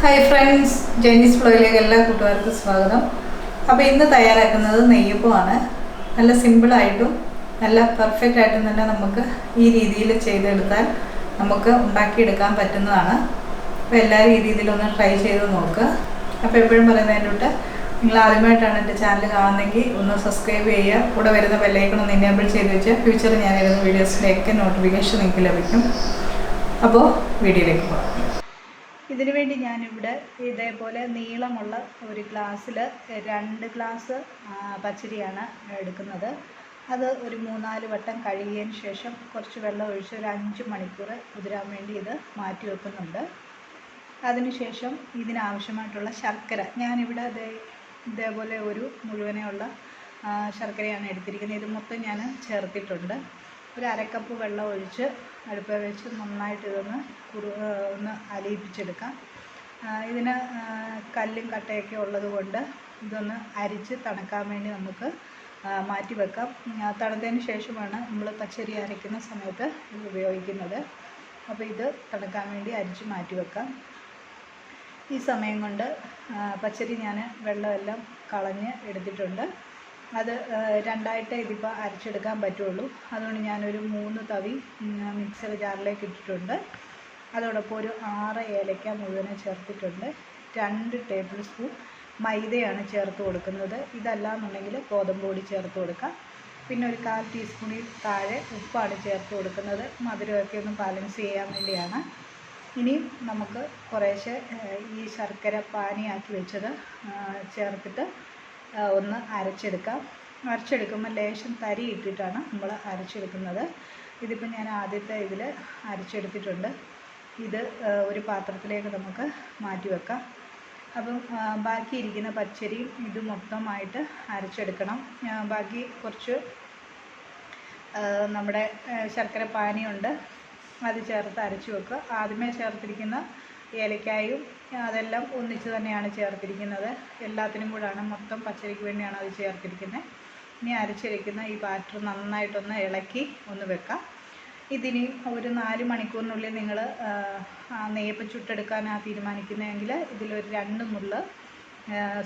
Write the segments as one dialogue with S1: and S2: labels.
S1: Hi friends ജെനീസ് ഫ്ലോയിലേക്ക് എല്ലാ കൂട്ടുകാർക്കും സ്വാഗതം. അപ്പോൾ ഇന്ന് തയ്യാറാക്കുന്നത് നെയ്യപ്പമാണ്. നല്ല സിമ്പിളായിട്ടും നല്ല പെർഫെക്റ്റ് ആയിട്ടും തന്നെ നമുക്ക് ഈ രീതിയിൽ ചെയ്തെടുത്താൽ നമുക്ക് ഉണ്ടാക്കിയെടുക്കാൻ പറ്റുന്നതാണ്. അപ്പോൾ എല്ലാ രീതിയിലൊന്ന് ട്രൈ ചെയ്ത് നോക്കുക അപ്പോൾ എപ്പോഴും പറയുന്നതിന്റെ നിങ്ങൾ ആദ്യമായിട്ടാണ് എന്റെ ചാനൽ കാണുന്നെങ്കിൽ ഒന്ന് സബ്സ്ക്രൈബ് ചെയ്യുക. കൂടെ വരുന്ന ബെല്ലൈക്കൺ ഒന്ന് എനേബിൾ ചെയ്ത് വെച്ചാൽ ഫ്യൂച്ചറിൽ ഞാൻ വരുന്ന വീഡിയോസിന്റെയൊക്കെ നോട്ടിഫിക്കേഷൻ നിങ്ങൾക്ക് ലഭിക്കും. അപ്പോൾ വീഡിയോയിലേക്ക് പോകാം. ഇതിനു വേണ്ടി ഞാനിവിടെ ഇതേപോലെ നീളമുള്ള ഒരു ഗ്ലാസ്സിൽ രണ്ട് ഗ്ലാസ് പച്ചരിയാണ് എടുക്കുന്നത്. അത് ഒരു മൂന്നാൽ വട്ടം കഴുകിയതിന് ശേഷം കുറച്ച് വെള്ളം ഒഴിച്ച് ഒരു അഞ്ച് മണിക്കൂർ കുതിരാൻ വേണ്ടി ഇത് മാറ്റി വെക്കുന്നുണ്ട്. അതിനുശേഷം ഇതിനാവശ്യമായിട്ടുള്ള ശർക്കര. ഞാനിവിടെ അതേ ഇതേപോലെ ഒരു മുഴുവനെയുള്ള ശർക്കരയാണ് എടുത്തിരിക്കുന്നത്. ഇത് മൊത്തം ഞാൻ ചേർത്തിട്ടുണ്ട്. ഒരു അരക്കപ്പ് വെള്ളം ഒഴിച്ച് അടുപ്പിൽ വെച്ച് നന്നായിട്ട് ഇതൊന്ന് കുറു ഒന്ന് അലിയിപ്പിച്ചെടുക്കാം. ഇതിന് കല്ലും കട്ടയൊക്കെ ഉള്ളത് കൊണ്ട് ഇതൊന്ന് അരിച്ച് തണുക്കാൻ വേണ്ടി നമുക്ക് മാറ്റി വെക്കാം. തണുത്തതിന് ശേഷമാണ് നമ്മൾ പച്ചരി അരയ്ക്കുന്ന സമയത്ത് ഇത് ഉപയോഗിക്കുന്നത്. അപ്പോൾ ഇത് തണുക്കാൻ വേണ്ടി അരിച്ച് മാറ്റി വെക്കാം. ഈ സമയം കൊണ്ട് പച്ചരി ഞാൻ വെള്ളമെല്ലാം കളഞ്ഞ് എടുത്തിട്ടുണ്ട്. അത് രണ്ടായിട്ട് ഇതിപ്പോൾ അരച്ചെടുക്കാൻ പറ്റുള്ളൂ. അതുകൊണ്ട് ഞാനൊരു മൂന്ന് തവി മിക്സർ ജാറിലേക്ക് ഇട്ടിട്ടുണ്ട്. അതോടൊപ്പം ഒരു ആറ് ഏലക്ക മുഴുവനെ ചേർത്തിട്ടുണ്ട്. രണ്ട് ടേബിൾ സ്പൂൺ മൈദയാണ് ചേർത്ത് കൊടുക്കുന്നത്. ഇതല്ലാന്നുണ്ടെങ്കിൽ ഗോതമ്പ് പൊടി ചേർത്ത് കൊടുക്കാം. പിന്നെ ഒരു കാൽ ടീസ്പൂണിൽ താഴെ ഉപ്പാണ് ചേർത്ത് കൊടുക്കുന്നത്. മധുരമൊക്കെ ഒന്ന് ബാലൻസ് ചെയ്യാൻ വേണ്ടിയാണ്. ഇനിയും നമുക്ക് കുറേശ്ശെ ഈ ശർക്കര പാനിയാക്കി വെച്ചത് ചേർത്തിട്ട് ഒന്ന് അരച്ചെടുക്കാം. അരച്ചെടുക്കുമ്പോൾ ലേശം തരി ഇട്ടിട്ടാണ് നമ്മൾ അരച്ചെടുക്കുന്നത്. ഇതിപ്പോൾ ഞാൻ ആദ്യത്തെ ഇതിൽ അരച്ചെടുത്തിട്ടുണ്ട്. ഇത് ഒരു പാത്രത്തിലേക്ക് നമുക്ക് മാറ്റി വെക്കാം. അപ്പം ബാക്കിയിരിക്കുന്ന പച്ചരിയും ഇത് മൊത്തമായിട്ട് അരച്ചെടുക്കണം. ബാക്കി കുറച്ച് നമ്മുടെ ശർക്കര പാനിയുണ്ട്. അത് ചേർത്ത് അരച്ച് വെക്കുക. ആദ്യമേ ചേർത്തിരിക്കുന്ന ഏലക്കായും അതെല്ലാം ഒന്നിച്ച് തന്നെയാണ് ചേർത്തിരിക്കുന്നത്. എല്ലാത്തിനും കൂടാണ് മൊത്തം പച്ചരിക്ക് വേണ്ടിയാണ് അത് ചേർത്തിരിക്കുന്നത്. ഇനി അരച്ചിരിക്കുന്ന ഈ ബാറ്റർ നന്നായിട്ടൊന്ന് ഇളക്കി ഒന്ന് വെക്കാം. ഇതിനി ഒരു നാല് മണിക്കൂറിനുള്ളിൽ നിങ്ങൾ നെയ്യപ്പം ചുട്ടെടുക്കാനാണ് തീരുമാനിക്കുന്നതെങ്കിൽ ഇതിലൊരു രണ്ട് മുള്ള്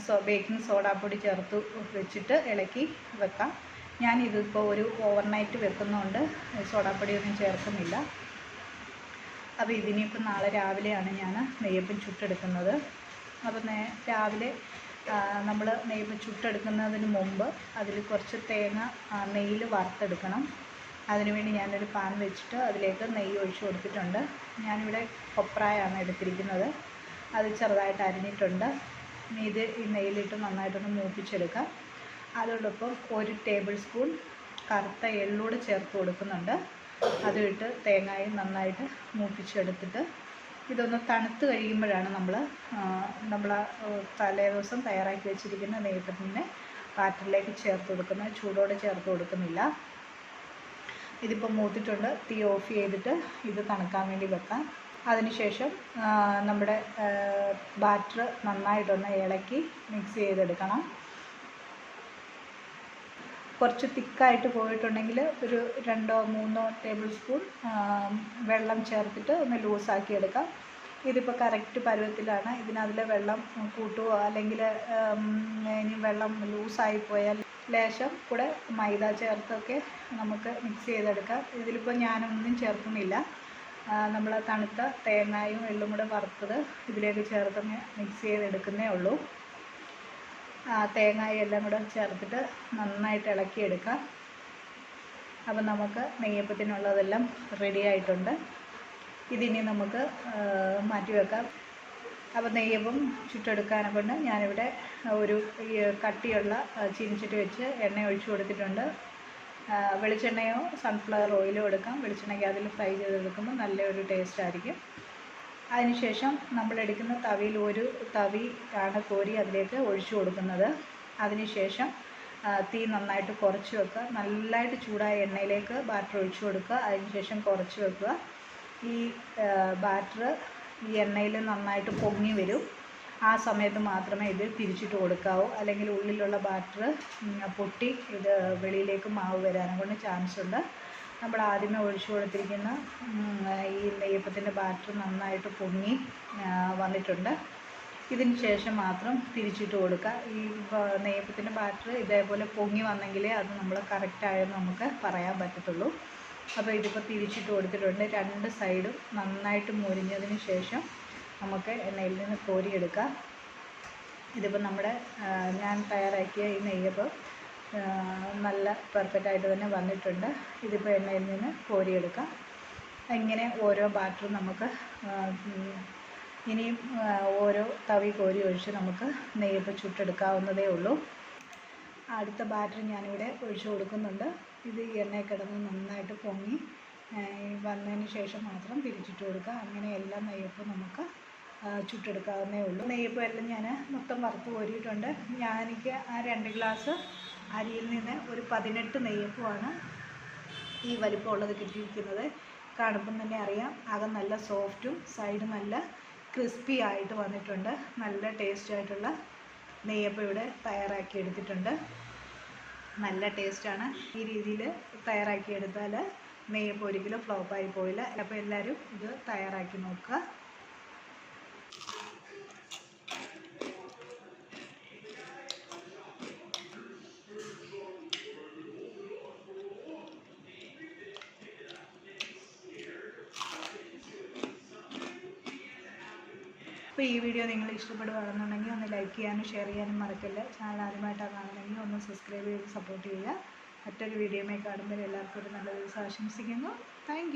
S1: സോ ബേക്കിംഗ് സോഡാപ്പൊടി ചേർത്ത് വെച്ചിട്ട് ഇളക്കി വെക്കാം. ഞാൻ ഇതിപ്പോൾ ഒരു ഓവർനൈറ്റ് വെക്കുന്നതുകൊണ്ട് സോഡാപ്പൊടിയൊന്നും ചേർക്കുന്നില്ല. അപ്പോൾ ഇതിനിപ്പോൾ നാളെ രാവിലെയാണ് ഞാൻ നെയ്യപ്പം ചുട്ടെടുക്കുന്നത്. അപ്പോൾ രാവിലെ നമ്മൾ നെയ്യപ്പം ചുട്ടെടുക്കുന്നതിന് മുമ്പ് അതിൽ കുറച്ച് തേങ്ങ നെയ്യിൽ വറുത്തെടുക്കണം. അതിനുവേണ്ടി ഞാനൊരു പാൻ വെച്ചിട്ട് അതിലേക്ക് നെയ്യ് ഒഴിച്ച് കൊടുത്തിട്ടുണ്ട്. ഞാനിവിടെ കൊപ്രായാണ് എടുത്തിരിക്കുന്നത്. അത് ചെറുതായിട്ട് അരിഞ്ഞിട്ടുണ്ട്. ഇനി ഇത് ഈ നെയ്യിലിട്ട് നന്നായിട്ടൊന്ന് മൂപ്പിച്ചെടുക്കാം. അതോടൊപ്പം ഒരു ടേബിൾ സ്പൂൺ കറുത്ത എള്ളൂടെ ചേർത്ത് കൊടുക്കുന്നുണ്ട്. അത് ഇട്ട് തേങ്ങയും നന്നായിട്ട് മൂപ്പിച്ചെടുത്തിട്ട് ഇതൊന്ന് തണുത്ത് കഴിയുമ്പോഴാണ് നമ്മൾ നമ്മൾ തലേ ദിവസം തയ്യാറാക്കി വെച്ചിരിക്കുന്ന നെയ്യപ്പത്തിന്റെ പാത്രത്തിലേക്ക് ചേർത്ത് കൊടുക്കുന്നത്. ചൂടോടെ ചേർത്ത് കൊടുക്കുന്നില്ല. ഇതിപ്പോൾ മൂത്തിട്ടുണ്ട്. തീ ഓഫ് ചെയ്തിട്ട് ഇത് തണുക്കാൻ വേണ്ടി വെക്കാം. അതിനുശേഷം നമ്മുടെ ബാറ്റർ നന്നായിട്ടൊന്ന് ഇളക്കി മിക്സ് ചെയ്തെടുക്കണം. കുറച്ച് തിക്കായിട്ട് പോയിട്ടുണ്ടെങ്കിൽ ഒരു രണ്ടോ മൂന്നോ ടേബിൾ സ്പൂൺ വെള്ളം ചേർത്തിട്ട് ഒന്ന് ലൂസാക്കി എടുക്കാം. ഇതിപ്പോൾ കറക്റ്റ് പരുവത്തിലാണ്. ഇതിനതിലെ വെള്ളം കൂട്ടുകയോ അല്ലെങ്കിൽ ഇനി വെള്ളം ലൂസായി പോയാൽ ലേശം കൂടെ മൈദ ചേർത്തൊക്കെ നമുക്ക് മിക്സ് ചെയ്തെടുക്കാം. ഇതിലിപ്പോൾ ഞാനൊന്നും ചേർക്കുന്നില്ല. നമ്മൾ തണുത്ത തേങ്ങായും എള്ളും കൂടെ വറുത്തത് ഇതിലേക്ക് ചേർത്ത് മിക്സ് ചെയ്തെടുക്കുന്നേ ഉള്ളൂ. തേങ്ങയും എല്ലാം കൂടെ ചേർത്തിട്ട് നന്നായിട്ട് ഇളക്കിയെടുക്കാം. അപ്പം നമുക്ക് നെയ്യപ്പത്തിനുള്ളതെല്ലാം റെഡി ആയിട്ടുണ്ട്. ഇതിനി നമുക്ക് മാറ്റി വെക്കാം. അപ്പോൾ നെയ്യപ്പം ചുട്ടെടുക്കാനെ കൊണ്ട് ഞാനിവിടെ ഒരു കട്ടിയുള്ള ചീനിച്ചിട്ട് വെച്ച് എണ്ണ ഒഴിച്ചു കൊടുത്തിട്ടുണ്ട്. വെളിച്ചെണ്ണയോ സൺഫ്ലവർ ഓയിലോ എടുക്കാം. വെളിച്ചെണ്ണയ്ക്ക് അതിൽ ഫ്രൈ ചെയ്തെടുക്കുമ്പോൾ നല്ലൊരു ടേസ്റ്റ് ആയിരിക്കും. അതിനുശേഷം നമ്മൾ എടുക്കുന്ന തവിയിൽ ഒരു തവി ആണ് കോരി അതിലേക്ക് ഒഴിച്ചു കൊടുക്കുന്നത്. അതിനുശേഷം തീ നന്നായിട്ട് കുറച്ച് വെക്കുക. നല്ലതായിട്ട് ചൂടായ എണ്ണയിലേക്ക് ബാറ്റർ ഒഴിച്ചു കൊടുക്കുക. അതിനുശേഷം കുറച്ച് വെക്കുക. ഈ ബാറ്റർ ഈ എണ്ണയിൽ നന്നായിട്ട് പൊങ്ങി വരും. ആ സമയത്ത് മാത്രമേ ഇത് തിരിച്ചിട്ട് കൊടുക്കാവൂ. അല്ലെങ്കിൽ ഉള്ളിലുള്ള ബാറ്റർ പൊട്ടി ഇത് വെളിയിലേക്ക് മാവ് വരാനും കൊണ്ട് ചാൻസ് ഉണ്ട് നമ്മൾ ആദ്യമേ ഒഴിച്ചു കൊടുത്തിരിക്കുന്ന ഈ നെയ്യപ്പത്തിന്റെ ബാറ്റർ നന്നായിട്ട് പൊങ്ങി വന്നിട്ടുണ്ട്. ഇതിന് ശേഷം മാത്രം തിരിച്ചിട്ട് കൊടുക്കുക. ഈ നെയ്യപ്പത്തിന്റെ ബാറ്റർ ഇതേപോലെ പൊങ്ങി വന്നെങ്കിലേ അത് നമ്മൾ കറക്റ്റായെന്ന് നമുക്ക് പറയാൻ പറ്റത്തുള്ളൂ. അപ്പോൾ ഇതിപ്പോൾ തിരിച്ചിട്ട് കൊടുത്തിട്ടുണ്ട്. രണ്ട് സൈഡും നന്നായിട്ട് മുരിഞ്ഞതിന് ശേഷം നമുക്ക് എണ്ണയിൽ നിന്ന് കോരിയെടുക്കാം. ഇതിപ്പോൾ നമ്മുടെ ഞാൻ തയ്യാറാക്കിയ ഈ നെയ്യപ്പം നല്ല പെർഫെക്റ്റ് ആയിട്ട് തന്നെ വന്നിട്ടുണ്ട്. ഇതിപ്പോൾ എണ്ണയിൽ നിന്ന് കോരിയെടുക്കാം. ഇങ്ങനെ ഓരോ ബാറ്ററും നമുക്ക് ഇനിയും ഓരോ തവി കോരി ഒഴിച്ച് നമുക്ക് നെയ്യപ്പം ചുട്ടെടുക്കാവുന്നതേ ഉള്ളൂ. അടുത്ത ബാറ്റർ ഞാനിവിടെ ഒഴിച്ചു കൊടുക്കുന്നുണ്ട്. ഇത് എണ്ണ കിടന്ന് നന്നായിട്ട് പൊങ്ങി വന്നതിന് ശേഷം മാത്രം തിരിച്ചിട്ട് കൊടുക്കുക. അങ്ങനെ എല്ലാം നെയ്യപ്പം നമുക്ക് ചുട്ടെടുക്കാവുന്നേ ഉള്ളൂ. നെയ്യപ്പം എല്ലാം ഞാൻ മൊത്തം വറുത്ത് കോരിയിട്ടുണ്ട്. ഞാൻ എനിക്ക് ആ രണ്ട് ഗ്ലാസ് അരിയിൽ നിന്ന് ഒരു പതിനെട്ട് നെയ്യപ്പമാണ് ഈ വലിപ്പമുള്ളത് കിട്ടിയിരിക്കുന്നത്. കാണുമ്പം തന്നെ അറിയാം അകം നല്ല സോഫ്റ്റും സൈഡ് നല്ല ക്രിസ്പി ആയിട്ട് വന്നിട്ടുണ്ട്. നല്ല ടേസ്റ്റ് ആയിട്ടുള്ള നെയ്യപ്പം ഇവിടെ തയ്യാറാക്കി എടുത്തിട്ടുണ്ട്. നല്ല ടേസ്റ്റാണ് ഈ രീതിയിൽ തയ്യാറാക്കി എടുത്താൽ നെയ്യപ്പം ഒരിക്കലും ഫ്ലോപ്പായി പോയില്ല അപ്പോൾ എല്ലാവരും ഇത് തയ്യാറാക്കി നോക്കുക. അപ്പോൾ ഈ വീഡിയോ നിങ്ങൾ ഇഷ്ടപ്പെടുകയാണെന്നുണ്ടെങ്കിൽ ഒന്ന് ലൈക്ക് ചെയ്യാനും ഷെയർ ചെയ്യാനും മറക്കില്ല. ചാനൽ ആദ്യമായിട്ടാണ് കാണുന്നെങ്കിൽ ഒന്ന് സബ്സ്ക്രൈബ് ചെയ്ത് സപ്പോർട്ട് ചെയ്യുക. മറ്റൊരു വീഡിയോമായി കാണുമ്പോൾ എല്ലാവർക്കും ഒരു നല്ല ദിവസം ആശംസിക്കുന്നു. താങ്ക്